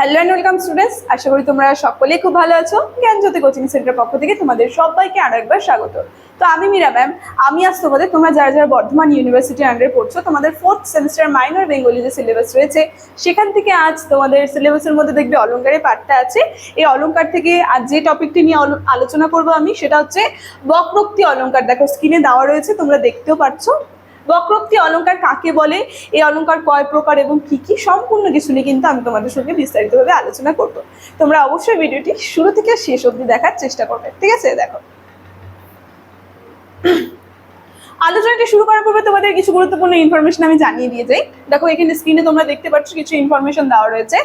Hello and welcome students আশা করি তোমরা সকলেই খুব ভালো আছো। জ্ঞানজ্যোতি কোচিং সেন্টার পক্ষ থেকে তোমাদের সবাইকে আরও একবার স্বাগত। তো আমি মীরা ম্যাম আমি আজ তোমাদের, তোমরা যারা যারা বর্ধমান ইউনিভার্সিটির আন্ডারে পড়ছো, তোমাদের ফোর্থ সেমিস্টার মাইনর বেঙ্গলি যে সিলেবাস রয়েছে, সেখান থেকে আজ তোমাদের সিলেবাসের মধ্যে দেখবে অলঙ্কারের পাঠটা আছে। এই অলঙ্কার থেকে আজ যে টপিকটি নিয়ে আলো- আলোচনা করব আমি, সেটা হচ্ছে বক্রোক্তি অলঙ্কার। দেখো স্ক্রিনে দেওয়া রয়েছে, তোমরা দেখতেও পাচ্ছ বক্রোক্তি অলঙ্কার কাকে বলে? এই অলঙ্কার কয় প্রকার এবং কি কি? সম্পূর্ণ কিছু নিয়ে কিন্তু আমি তোমাদের সঙ্গে বিস্তারিতভাবে আলোচনা করব। তোমরা অবশ্যই ভিডিওটি শুরু থেকে শেষ অবধি দেখার চেষ্টা করবে। ঠিক আছে? দেখো। আলোচনাটি শুরু করার পূর্বে তোমাদের কিছু গুরুত্বপূর্ণ ইনফরমেশন আমি জানিয়ে দিয়ে যাই। দেখো, এখানে স্ক্রিনে তোমরা দেখতে পাচ্ছ কিছু ইনফরমেশন দেওয়া রয়েছে।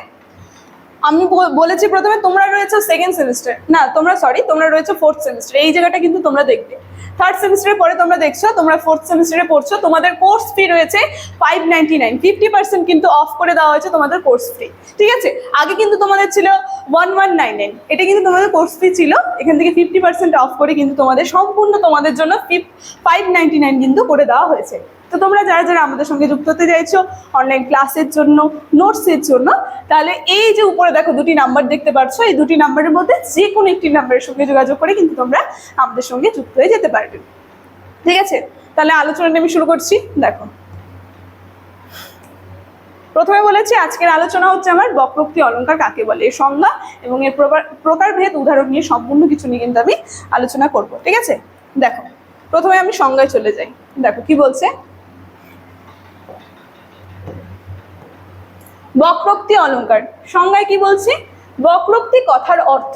আমি বলেছি প্রথমে তোমরা রয়েছে সেকেন্ড সেমিস্টার না, তোমরা সরি তোমরা রয়েছে ফোর্থ সেমিস্টার এই জায়গাটা কিন্তু তোমরা দেখবে। থার্ড সেমিস্টারের পরে তোমরা দেখছ, তোমরা ফোর্থ সেমিস্টারে পড়ছো, তোমাদের কোর্স ফি রয়েছে five ninety nine fifty percent কিন্তু অফ করে দেওয়া হয়েছে তোমাদের কোর্স ফি ঠিক আছে? আগে কিন্তু তোমাদের ছিল ওয়ান ওয়ান নাইন নাইন এটা কিন্তু তোমাদের কোর্স ফি ছিল। এখান থেকে ফিফটি পার্সেন্ট অফ করে কিন্তু তোমাদের সম্পূর্ণ তোমাদের জন্য ফাইভ নাইনটি নাইন কিন্তু করে দেওয়া হয়েছে। তো তোমরা যারা যারা আমাদের সঙ্গে যুক্ত হতে চাইছো অনলাইন ক্লাসের জন্য নোটসের জন্য, তাহলে এই যে উপরে দেখো দুটি নাম্বার দেখতে পাচ্ছ এই দুটি নাম্বারের মধ্যে যে কোনো একটি নাম্বারের সঙ্গে যোগাযোগ করে কিন্তু তোমরা আমাদের সঙ্গে যুক্ত হয়ে যেতে পারবে। ঠিক আছে? তাহলে আলোচনাটা আমি শুরু করছি। দেখো। প্রথমে বলেছি, আজকের আলোচনা হচ্ছে আমার বক্রোক্তি অলংকার কাকে বলে, এর সংজ্ঞা এবং এর প্রকার- প্রকারভেদ, উদাহরণ নিয়ে সম্পূর্ণ কিছু নিয়ে কিন্তু আমি আলোচনা করব। ঠিক আছে? দেখো। প্রথমে আমি সংজ্ঞায় চলে যাই। দেখো, কি বলছে? বক্রোক্তি অলঙ্কার। সংজ্ঞায় কি বলছি? বক্রোক্তি কথার অর্থ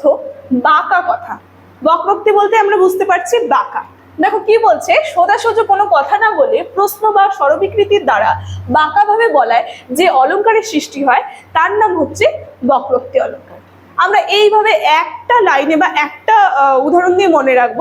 বাঁকা কথা। বক্রোক্তি বলতে আমরা বুঝতে পারছি বাঁকা। দেখো কি বলছে? সোজাসুজি কোনো কথা না বলে প্রশ্ন বা স্বরবিকৃতির দ্বারা বাঁকাভাবে বলায় যে অলংকারের সৃষ্টি হয়, তার নাম হচ্ছে বক্রোক্তি অলঙ্কার। আমরা এইভাবে একটা লাইনে বা একটা উদাহরণ দিয়ে মনে রাখব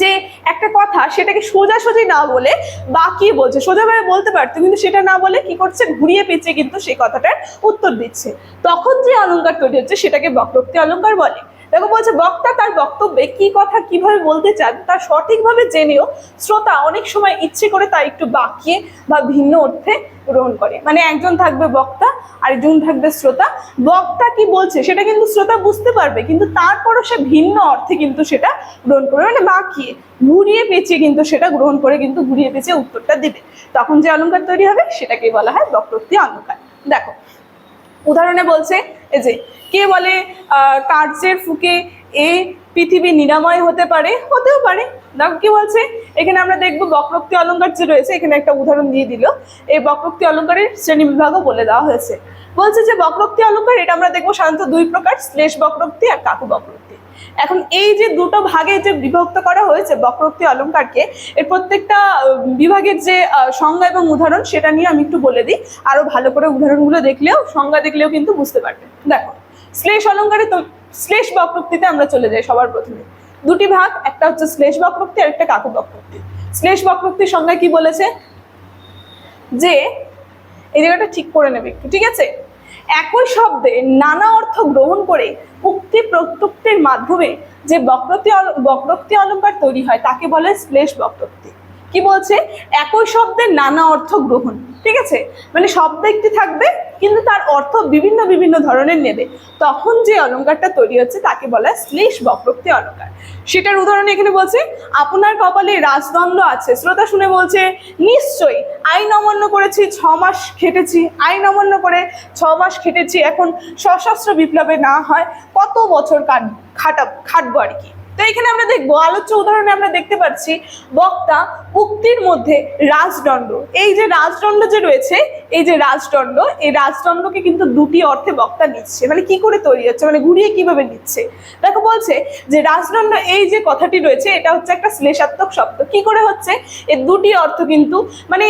যে একটা কথা সেটাকে সোজাসুজি না বলে বাকি বলছে। সোজাভাবে বলতে পারতো, কিন্তু সেটা না বলে কি করছে? ঘুরিয়ে পেঁচিয়ে কিন্তু সেই কথাটার উত্তর দিচ্ছে। তখন যে অলঙ্কার তৈরি হচ্ছে, সেটাকে বক্রোক্তি অলঙ্কার বলে। দেখো বলছে, বক্তা তার বক্তব্যে কি কথা কীভাবে বলতে চান তা সঠিকভাবে জেনেও শ্রোতা অনেক সময় ইচ্ছে করে তা একটু বাকিয়ে বা ভিন্ন অর্থে গ্রহণ করে। মানে একজন থাকবে বক্তা, আরেকজন থাকবে শ্রোতা। বক্তা কি বলছে সেটা কিন্তু শ্রোতা বুঝতে পারবে, কিন্তু তারপরও সে ভিন্ন অর্থে কিন্তু সেটা গ্রহণ করবে মানে বাকিয়ে, ঘুরিয়ে পেঁচিয়ে কিন্তু সেটা গ্রহণ করে কিন্তু ঘুরিয়ে পেঁচিয়ে উত্তরটা দিবে। তখন যে অলংকার তৈরি হবে সেটাকে বলা হয় বক্রোক্তি অলংকার দেখো উদাহরণে বলছে, এই যে, কে বলে কার্যের ফুকে এ পৃথিবী নিরাময় হতে পারে? হতেও পারে। দেখো কি বলছে? এখানে আমরা দেখব বক্রোক্তি অলঙ্কার যে রয়েছে, এখানে একটা উদাহরণ দিয়ে দিল। এই বক্রোক্তি অলঙ্কারের শ্রেণি বিভাগও বলে দেওয়া হয়েছে। বলছে যে বক্রোক্তি অলঙ্কার, এটা আমরা দেখব সাধারণত দুই প্রকার, শ্লেষ বক্রোক্তি আর কাকু বক্রোক্তি। এখন এই যে দুটো ভাগে যে বিভক্ত করা হয়েছে বক্রোক্তি অলংকারকে এর প্রত্যেকটা বিভাগের যে সংজ্ঞা এবং উদাহরণ সেটা নিয়ে আমি একটু বলে দিই। আরও ভালো করে উদাহরণগুলো দেখলেও, সংজ্ঞা দেখলেও কিন্তু বুঝতে পারবে। দেখো, শ্লেষ অলংকারে তো, শ্লেষ বক্রোক্তিতে আমরা চলে যাই সবার প্রথমে। দুটি ভাগ, একটা হচ্ছে শ্লেষ বক্রোক্তি আর একটা কাকু বক্রোক্তি। শ্লেষ বক্রোক্তির সংজ্ঞা কি বলেছে? যে, এই জায়গাটা ঠিক করে নেবে একটু, ঠিক আছে? একই শব্দে নানা অর্থ গ্রহণ করে উক্তি প্রত্যুক্তির মাধ্যমে যে বক্রতি বক্রক্তি অলংকার তৈরি হয়, তাকে বলে শ্লেষ বক্রোক্তি। কি বলছে? একই শব্দের নানা অর্থ গ্রহণ। ঠিক আছে? মানে শব্দ একটি থাকবে কিন্তু তার অর্থ বিভিন্ন বিভিন্ন ধরনের নেবে। তখন যে অলঙ্কারটা তৈরি হচ্ছে তাকে বলা হয় শ্লেষ বক্রোক্তি অলংকার সেটার উদাহরণ এখানে বলছে, আপনার কপালে রাজদণ্ড আছে। শ্রোতা শুনে বলছে, নিশ্চয়ই আইন অমান্য করেছি, ছ মাস খেটেছি আইন অমান্য করে ছ মাস খেটেছি, এখন সশস্ত্র বিপ্লবে না হয়, কত বছর কাট, খাটা, খাটবো আর কি? তো এখানে আমরা দেখব, আলোচ্য উদাহরণে আমরা দেখতে পাচ্ছি, বক্তা উক্তির মধ্যে রাজদণ্ড। এই যে রাজদণ্ড যে রয়েছে এই যে রাজদণ্ড, এই রাজদণ্ডকে কিন্তু দুটি অর্থে বক্তা নিচ্ছে। মানে কি করে তৈরি হচ্ছে? মানে ঘুরিয়ে কীভাবে নিচ্ছে? দেখো বলছে যে রাজদণ্ড, এই যে কথাটি রয়েছে, এটা হচ্ছে একটা শ্লেষাত্মক শব্দ। কি করে হচ্ছে? এর দুটি অর্থ কিন্তু মানে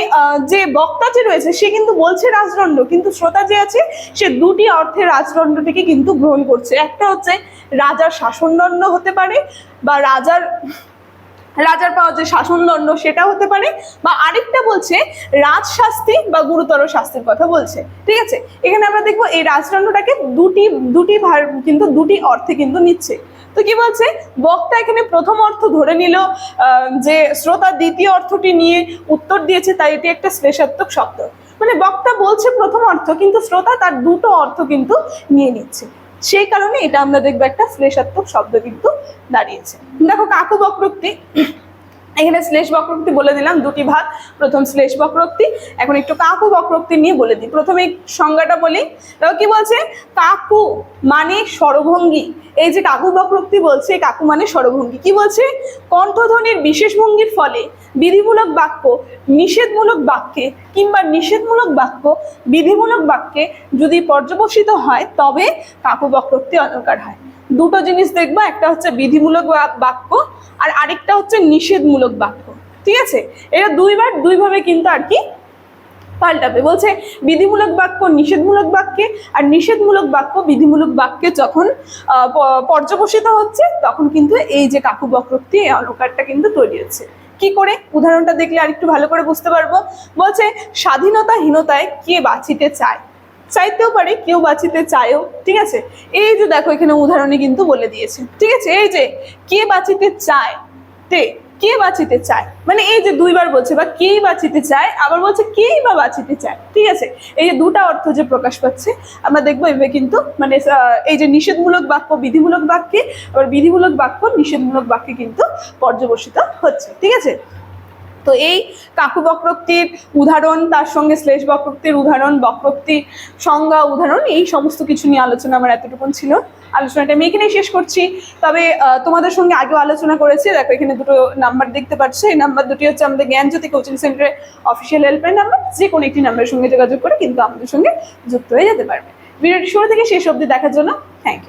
যে বক্তা যে রয়েছে, সে কিন্তু বলছে রাজদণ্ড, কিন্তু শ্রোতা যে আছে, সে দুটি অর্থে রাজদণ্ডটিকে কিন্তু গ্রহণ করছে। একটা হচ্ছে রাজার শাসনদণ্ড হতে পারে, বা রাজার রাজার পাওয়া যে শাসনদণ্ড সেটা হতে পারে বা আরেকটা বলছে রাজশাস্তি বা গুরুতর শাস্তির কথা বলছে। ঠিক আছে? এখানে আমরা দেখব এই রাজদণ্ডটাকে দুটি দুটি কিন্তু দুটি অর্থে কিন্তু নিচ্ছে। তো কি বলছে? বক্তা এখানে প্রথম অর্থ ধরে নিল যে শ্রোতা দ্বিতীয় অর্থটি নিয়ে উত্তর দিয়েছে, তাই এটি একটা শ্লেষাত্মক শব্দ। মানে বক্তা বলছে প্রথম অর্থ, কিন্তু শ্রোতা তার দুটো অর্থ কিন্তু নিয়ে নিচ্ছে। সেই কারণে এটা আমরা দেখব একটা শ্লেষাত্মক শব্দ কিন্তু দাঁড়িয়েছে। দেখো কাকু বক্রোক্তি এখানে শ্লেষ বক্রোক্তি বলে দিলাম, দুটি ভাগ। প্রথম শ্লেষ বক্রোক্তি, এখন একটু কাকু বক্রোক্তি নিয়ে বলে দিই। প্রথমে সংজ্ঞাটা বলি। দেখো কি বলছে? কাকু মানে স্বরভঙ্গি। এই যে কাকু বক্রোক্তি বলছে, কাকু মানে স্বরভঙ্গি। কি বলছে? কণ্ঠধ্বনির বিশেষ ভঙ্গির ফলে বিধিমূলক বাক্য, নিষেধমূলক বাক্যে কিংবা নিষেধমূলক বাক্য, বিধিমূলক বাক্যে যদি পর্যবসিত হয়, তবে কাকু বক্রোক্তি অলঙ্কার হয়। দুটো জিনিস দেখবা, একটা হচ্ছে বিধিমূলক বাক্য, আর আরেকটা হচ্ছে নিষেধমূলক বাক্য। ঠিক আছে? এটা দুইবার দুইভাবে কিন্তু আর কি পাল্টাবে। বলছে বিধিমূলক বাক্য, নিষেধমূলক বাক্যে, আর নিষেধমূলক বাক্য, বিধিমূলক বাক্যে যখন পর্যবসিত হচ্ছে, তখন কিন্তু এই যে কাকু বক্রোক্তি, এই অলঙ্কারটা কিন্তু তৈরি হচ্ছে। কি করে? উদাহরণটা দেখলে আর একটু ভালো করে বুঝতে পারব। বলছে, স্বাধীনতাহীনতায় কে বাঁচিতে চায়? চাইতেও পারে, কেউ বাঁচিতে চায়ও, ঠিক আছে? এই যে দেখো, এখানে উদাহরণে কিন্তু বলে দিয়েছে। ঠিক আছে? এই যে, কে বাঁচিতে চায়, তে, কে বাঁচিতে চায়? মানে এই যে দুইবার বলছে, বা কেই বাঁচিতে চায়, আবার বলছে কেই বা বাঁচিতে চায়, ঠিক আছে? এই যে দুটা অর্থ যে প্রকাশ পাচ্ছে, আমরা দেখব এভাবে কিন্তু মানে এই যে নিষেধমূলক বাক্য, বিধিমূলক বাক্যে, আবার বিধিমূলক বাক্য, নিষেধমূলক বাক্যে কিন্তু পর্যবসিত হচ্ছে, ঠিক আছে? তো এই কাকু বক্রোক্তির উদাহরণ, তার সঙ্গে শ্লেষ বক্রোক্তির উদাহরণ, বক্রোক্তি সংজ্ঞা উদাহরণ, এই সমস্ত কিছু নিয়ে আলোচনা আমার এতটুকুন ছিল। আলোচনাটা আমি এখানেই শেষ করছি। তবে তোমাদের সঙ্গে আগেও আলোচনা করেছি। দেখো, এখানে দুটো নাম্বার দেখতে পাচ্ছ। এই নাম্বার দুটি হচ্ছে আমাদের জ্ঞানজ্যোতি কোচিং সেন্টারের অফিসিয়াল হেল্পলাইন নাম্বার যে কোনো একটি নাম্বারের সঙ্গে যোগাযোগ করে কিন্তু আমাদের সঙ্গে যুক্ত হয়ে যেতে পারবে। ভিডিওটি শুরু থেকে শেষ অবধি দেখার জন্য থ্যাংক ইউ